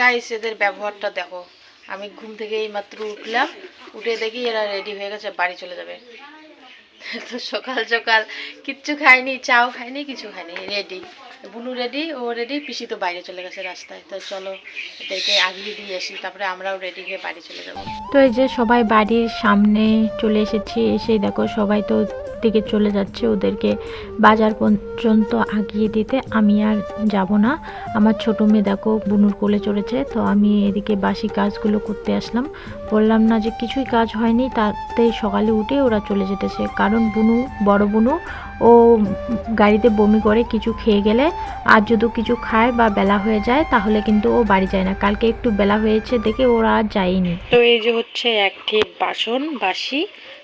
Guys এদের ব্যবহারটা দেখো। আমি ঘুম থেকে এই মাত্র উঠলাম, উঠে দেখি এরা রেডি হয়ে গেছে, বাড়ি চলে যাবে। তো সকাল সকাল কিচ্ছু খায়নি চাও খায়নি কিছু খায়নি রেডি বুনু রেডি ও রেডি পিসি তো বাইরে চলে গেছে রাস্তায়। তো চলো এদেরকে আগিয়ে দিয়ে আসি, তারপরে আমরাও রেডি হয়ে বাড়ি চলে যাব। তো এই যে সবাই বাড়ির সামনে চলে এসেছি এসে দেখো সবাই তো দিকে চলে যাচ্ছে ওদেরকে বাজার পর্যন্ত আগিয়ে দিতে। আমি আর যাব না। আমার ছোটো মেয়ে দেখো বুনুর কোলে চড়েছে, তো আমি এদিকে বাসি কাজগুলো করতে আসলাম। বললাম না যে কিছুই কাজ হয়নি তাতে সকালে উঠে ওরা চলে যেতেছে। কারণ বুনু, বড় বুনু ও গাড়িতে বমি করে কিছু খেয়ে গেলে আর যদি কিছু খায় বা বেলা হয়ে যায়, তাহলে কিন্তু ও বাড়ি যায় না। কালকে একটু বেলা হয়েছে দেখে ওরা আর যায়নি। তো এই যে হচ্ছে একটি বাসন বাসি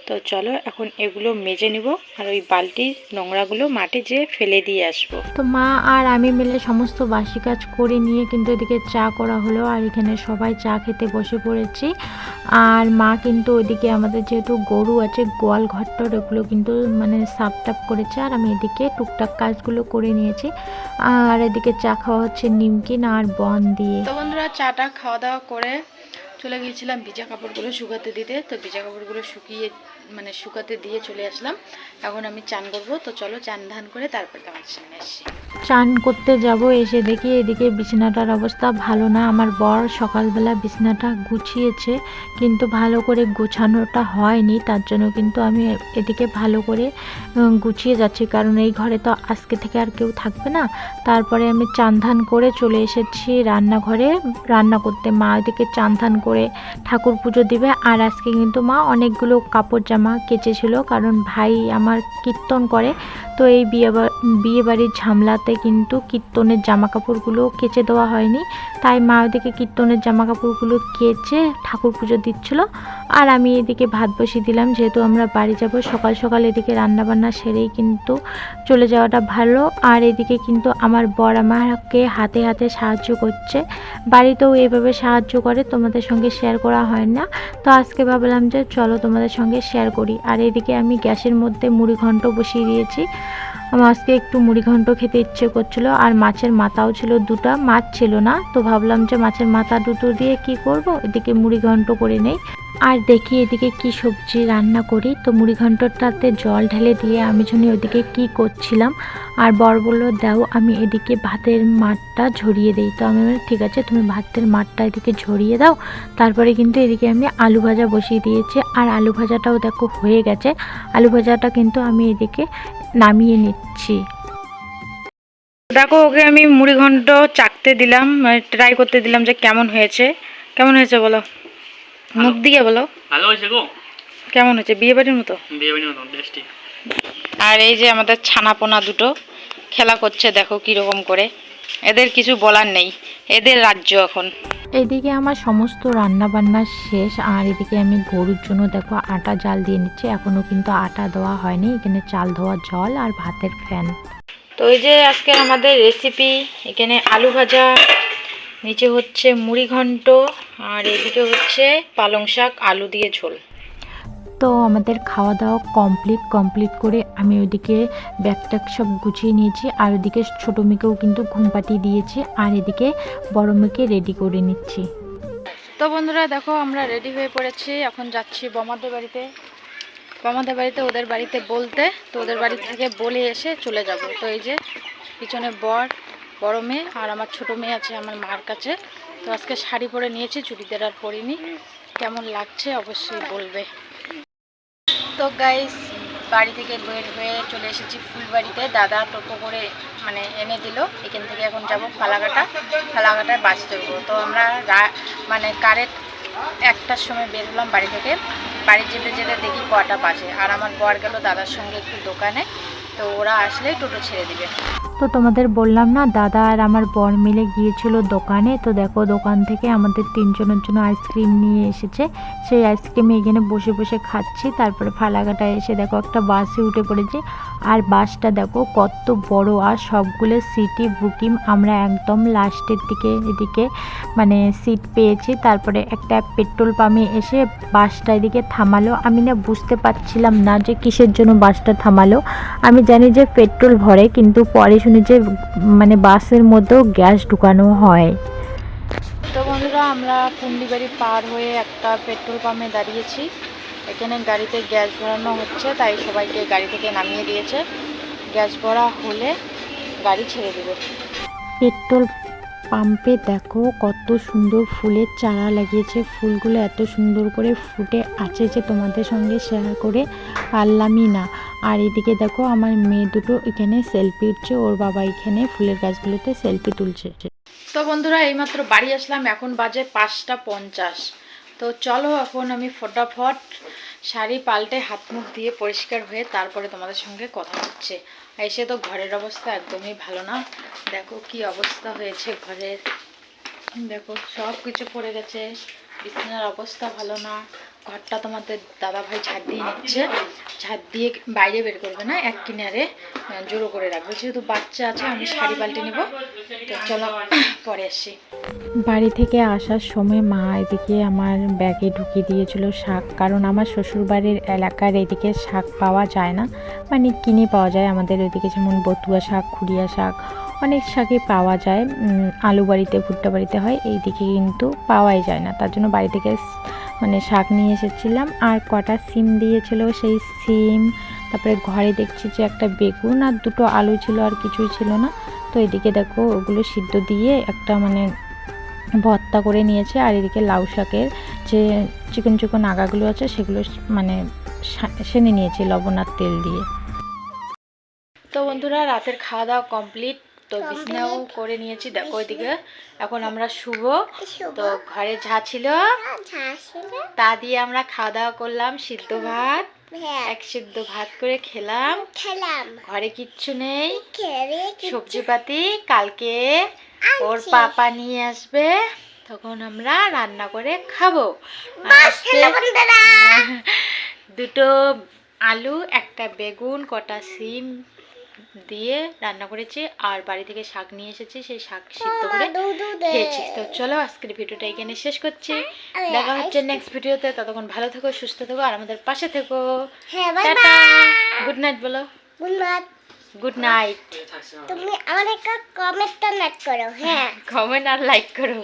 তো চলো এখন এগুলো মেজে নিব আর ওই বালতি নোংরাগুলো মাঠে যেয়ে ফেলে দিয়ে আসব। তো মা আর আমি মিলে সমস্ত বাসি কাজ করে নিয়ে কিন্তু এদিকে চা করা হলো আর এখানে সবাই চা খেতে বসে পড়েছি। আর মা কিন্তু ওইদিকে আমাদের যেহেতু গরু আছে গোয়াল ঘরটর ওগুলো কিন্তু মানে সাপ টাপ করেছে আর আমি এদিকে টুকটাক কাজগুলো করে নিয়েছি। আর এদিকে চা খাওয়া হচ্ছে নিমকিন আর বন দিয়ে। তো বন্ধুরা চাটা খাওয়া দাওয়া করে চলে গিয়েছিলাম ভিজা কাপড়গুলো শুকাতে দিতে, তো ভিজা কাপড়গুলো শুকিয়ে মানে শুকাতে দিয়ে চলে আসলাম। এখন আমি চান করব, তো চলো চান ধান করে তারপরে তোমাদের সামনে আসছি। চান করতে যাব, এসে দেখি এদিকে বিছানাটার অবস্থা ভালো না। আমার বর সকালবেলা বিছানাটা গুছিয়েছে, কিন্তু ভালো করে গোছানোটা হয়নি। তার জন্য কিন্তু আমি এদিকে ভালো করে গুছিয়ে যাচ্ছি। কারণ এই ঘরে তো আজকে থেকে আর কেউ থাকবে না। তারপরে আমি চান ধান করে চলে এসেছি রান্নাঘরে। রান্না করতে মা এদিকে চান ধান করে ঠাকুর পুজো দিবে। আর আজকে কিন্তু মা অনেকগুলো কাপড় জামা কেচেছিল, কারণ ভাই আমার কীর্তন করে। তো এই বিয়ে বা- বিয়ে বাড়ির ঝামলাতে কিন্তু কীর্তনের জামা কাপড়গুলো কেচে দেওয়া হয়নি। তাই মা ওদিকে কীর্তনের জামা কাপড়গুলো কেচে ঠাকুর পুজো দিচ্ছিল। আর আমি এদিকে ভাত বসিয়ে দিলাম, যেহেতু আমরা বাড়ি যাব, সকাল সকাল এদিকে রান্না বান্না সেরেই কিন্তু চলে যাওয়াটা ভালো। আর এদিকে কিন্তু আমার বর আমাকে হাতে হাতে সাহায্য করছে। বাড়িতেও এভাবে সাহায্য করে, তোমাদের সঙ্গে শেয়ার করা হয় না। তো আজকে ভাবলাম যে চলো তোমাদের সঙ্গে শেয়ার করি। আর এদিকে আমি গ্যাসের মধ্যে মুড়ি ঘন্ট বসিয়ে দিয়েছি। আমার আজকে একটু মুড়ি ঘন্ট খেতে ইচ্ছে করছিল, আর মাছের মাথাও ছিল দুটা, মাছ ছিল না। তো ভাবলাম যে মাছের মাথা দুটো দিয়ে কি করব? এদিকে মুড়ি ঘন্ট করে নেই। আর দেখি এদিকে কি সবজি রান্না করি। তো মুড়ি ঘন্টটাতে জল ঢেলে দিয়ে আমি জন্য ওদিকে কি করছিলাম। আর বর বলল দাও, আমি এদিকে ভাতের মাঠটা ঝরিয়ে দিই। তো আমি ঠিক আছে, তুমি ভাতের মাঠটা এদিকে ঝরিয়ে দাও। তারপরে কিন্তু এদিকে আমি আলু ভাজা বসিয়ে দিয়েছি। আর আলু ভাজাটাও দেখো হয়ে গেছে। আলু ভাজাটা কিন্তু আমি এদিকে নামিয়ে নিচ্ছি। দেখো, ওকে আমি মুড়ি ঘন্ট চাকতে দিলাম ট্রাই করতে দিলাম যে কেমন হয়েছে। কেমন হয়েছে বলো? মুখ দিয়ে বলো। ভালো হয়েছে গো? কেমন হয়েছে? বিয়ে বাড়ির মতো? বিয়ে বাড়ির মতন টেস্টি আর এই যে আমাদের ছানাপোনা দুটো খেলা করছে দেখো কীরকম করে। এদের কিছু বলার নেই। এদের রাজ্য এখন। এদিকে আমার সমস্ত রান্না বান্না শেষ আর এদিকে আমি গরুর জন্য দেখো আটা জাল দিয়ে নিচ্ছি। এখনও কিন্তু আটা দেওয়া হয়নি এখানে চাল ধোয়া জল আর ভাতের ফ্যান। তো এই যে আজকে আমাদের রেসিপি এখানে আলু ভাজা নিচে হচ্ছে মুড়ি ঘন্ট আর এদিকে হচ্ছে পালং শাক আলু দিয়ে ঝোল। তো আমাদের খাওয়া দাওয়া কমপ্লিট কমপ্লিট করে আমি ওইদিকে ব্যাগ ট্যাগ সব গুছিয়ে নিয়েছি আর ওদিকে ছোটো মেয়েকেও কিন্তু ঘুম পাঠিয়ে দিয়েছি আর এদিকে বড় মেয়েকে রেডি করে নিচ্ছি। তো বন্ধুরা দেখো আমরা রেডি হয়ে পড়েছি এখন যাচ্ছি বমাদের বাড়িতে। বমাদের বাড়িতে ওদের বাড়িতে বলতে তো ওদের বাড়ি থেকে বলে এসে চলে যাব। তো এই যে পিছনে বর বড় মেয়ে আর আমার ছোট মেয়ে আছে আমার মার কাছে। তো আজকে শাড়ি পরে নিয়েছি, চুড়িদার আর পরিনি। কেমন লাগছে অবশ্যই বলবে। তো গাইস বাড়ি থেকে বের হয়ে চলে এসেছি ফুলবাড়িতে। দাদা টোটো করে মানে এনে দিল। এখান থেকে এখন যাব ফালাকাটা ফালাকাটায় বাস ধরবো। তো আমরা মানে কারেন্ট একটার সময় বের হলাম বাড়ি থেকে। বাড়ি যেতে যেতে দেখি কটা বাজে। আর আমার বর গেল দাদার সঙ্গে একটু দোকানে। তো ওরা আসলেই টোটো ছেড়ে দিবে। তো তোমাদের বললাম না, দাদা আর আমার বর মিলে গিয়েছিল দোকানে। তো দেখো, দোকান থেকে আমাদের তিনজনের জন্য আইসক্রিম নিয়ে এসেছে। সেই আইসক্রিম এখানে বসে বসে খাচ্ছি। তারপরে ফালাকাটায় এসে দেখো, একটা বাসে উঠে পড়েছি। আর বাসটা দেখো, কত বড়। আর সবগুলো সিটই বুকিং আমরা একদম লাস্টের দিকে, এদিকে মানে সিট পেয়েছি। তারপরে একটা পেট্রোল পাম্পে এসে বাসটা এদিকে থামালো। আমি না বুঝতে পারছিলাম না যে কিসের জন্য বাসটা থামালো। আমি জানি যে পেট্রোল ভরে কিন্তু পরে শুনি যে মানে বাসের মধ্যেও গ্যাস ঢুকানো হয়। তো বন্ধুরা আমরা পুন্ডিবাড়ি পার হয়ে একটা পেট্রোল পাম্পে দাঁড়িয়েছি। এখানে গাড়িতে গ্যাস ভরানো হচ্ছে তাই সবাইকে গাড়ি থেকে নামিয়ে দিয়েছে। গ্যাস ভরা হলে গাড়ি ছেড়ে দেবে। পেট্রোল পাম্পে দেখো কত সুন্দর ফুলের চারা লাগিয়েছে। ফুলগুলো এত সুন্দর করে ফুটে আছে যে তোমাদের সঙ্গে শেয়ার করে পারলামই না। আর এদিকে দেখো আমার মেয়ে দুটো এখানে সেলফি উঠছে, ওর বাবা এখানে ফুলের গাছগুলোতে সেলফি তুলছে। তো বন্ধুরা, এইমাত্র বাড়ি আসলাম, এখন বাজে পাঁচটা পঞ্চাশ। তো চলো এখন আমি ফটাফট শাড়ি পাল্টে হাত মুখ দিয়ে পরিষ্কার হয়ে তারপরে তোমাদের সঙ্গে কথা হচ্ছে। এসে তো ঘরের অবস্থা একদমই ভালো না। দেখো কি অবস্থা হয়েছে ঘরের। দেখো সব কিছু পড়ে গেছে, বিছানার অবস্থা ভালো না। ঘরটা তোমাদের দাদা ভাই ঝাড় দিয়ে নিচ্ছে ঝাড় দিয়ে বাইরে বের করবে না, এক কিনারে জোড়ো করে রাখবে। যেহেতু বাচ্চা আছে, আমি শাড়ি পাল্টে নিব। তো চলো, পরে আসি। বাড়ি থেকে আসার সময় মা এদিকে আমার ব্যাগে ঢুকিয়ে দিয়েছিল শাক, কারণ আমার শ্বশুরবাড়ির এলাকার এদিকে শাক পাওয়া যায় না। মানে কিনে পাওয়া যায়, আমাদের ওইদিকে যেমন বতুয়া শাক, খুড়িয়া শাক, অনেক শাকই পাওয়া যায়। আলু বাড়িতে ভুট্টা বাড়িতে হয়, এইদিকে কিন্তু পাওয়াই যায় না। তার জন্য বাড়ি থেকে মানে শাক নিয়ে এসেছিলাম আর কটা সিম দিয়েছিল সেই সিম। তারপরে ঘরে দেখছি যে একটা বেগুন আর দুটো আলু ছিল আর কিছুই ছিল না। তো এদিকে দেখো ওগুলো সিদ্ধ দিয়ে একটা মানে ভর্তা করে নিয়েছে আর এদিকে লাউ শাকের যে চিকন চিকন আগাগুলো আছে সেগুলো মানে সেনে নিয়েছি লবণ আর তেল দিয়ে। তো বন্ধুরা, রাতের খাওয়া দাওয়া কমপ্লিট। তো বিছনাও করে নিয়েছি। দেখো ওইদিকে এখন আমরা শুভ তো ঘরে যা ছিল। তা দিয়ে আমরা খাওয়া দাওয়া করলাম সিদ্ধ ভাত। এক সিদ্ধ ভাত করে খেলাম। খেলাম। ঘরে কিচ্ছু নেই। খেলে সবজি পাতি কালকে ওর পাপা নিয়ে আসবে। তখন আমরা রান্না করে খাব। দুটো আলু একটা বেগুন কটা সিম। দিয়ে রান্না করেছি আর বাড়ি থেকে শাক নিয়ে এসেছি সেই শাক সিদ্ধ করে খেয়েছি। তো চলো আজকের ভিডিওটা এখানে শেষ করছি। দেখা হচ্ছে নেক্সট ভিডিওতে। ততক্ষণ ভালো থেকো সুস্থ থেকো আর আমাদের পাশে থেকো। হ্যাঁ টাটা। গুড নাইট বলো। গুড নাইট গুড নাইট তুমি আমার একটা কমেন্টটা নাট করো হ্যাঁ। কমেন্ট আর লাইক করো।